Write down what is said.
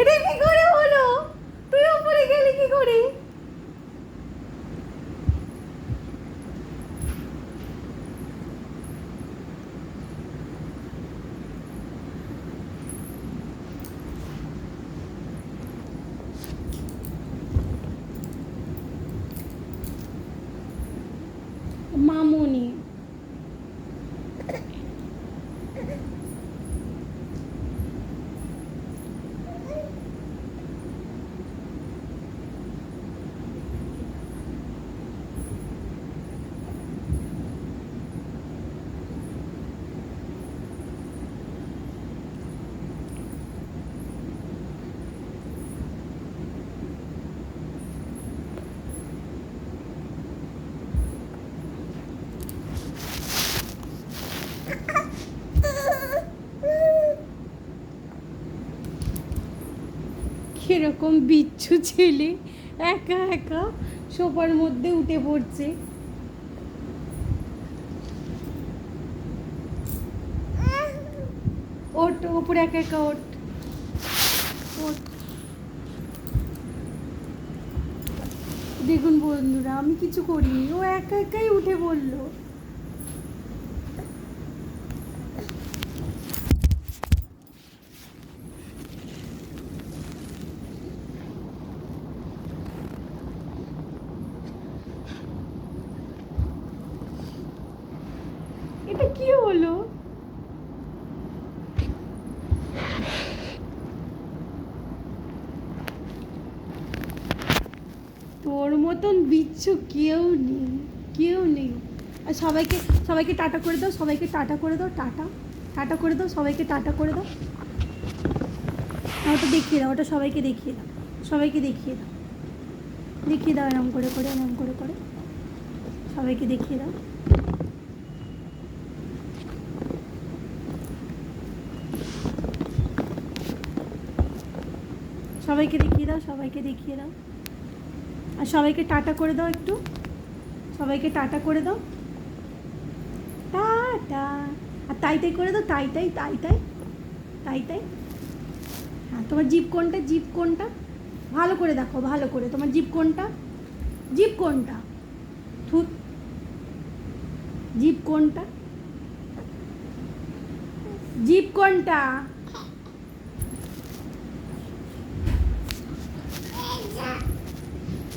এটা কি করে হলো? তুই ওপরে গেলি কি করে? মামুনি। কীরকম বিচ্ছু ছেলে, একা একা সোফার মধ্যে উঠে পড়ছে। ওট ওপরে একা একা ওট ওট দেখুন বন্ধুরা, আমি কিছু করিনি, ও একা একাই উঠে পড়ল এটা কি হলো? তোর মতন বিচ্ছু কেউ নেই কেউ নেই। আর সবাইকে সবাইকে টাটা করে দাও, সবাইকে টাটা করে দাও, টাটা। টাটা করে দাও, সবাইকে টাটা করে দাও। ওটা দেখিয়ে দাও, ওটা সবাইকে দেখিয়ে দাও, সবাইকে দেখিয়ে দাও। দেখিয়ে দাও এরম করে করে, এরম করে করে। সবাইকে দেখিয়ে দাও। সবাইকে দেখিয়ে দাও, সবাইকে দেখিয়ে দাও। আর সবাইকে টাটা করে দাও একটু। সবাইকে টাটা করে দাও। টাটা। আর তাই তাই করে দাও, তাই তাই তাই তাই তাই তাই। হ্যাঁ তোমার জিপ কোনটা জিপ কোনটা? ভালো করে দেখো, ভালো করে। তোমার জিপ কোনটা? জিপ কোনটা? থুত জিপ কোনটা? জিপ কোনটা?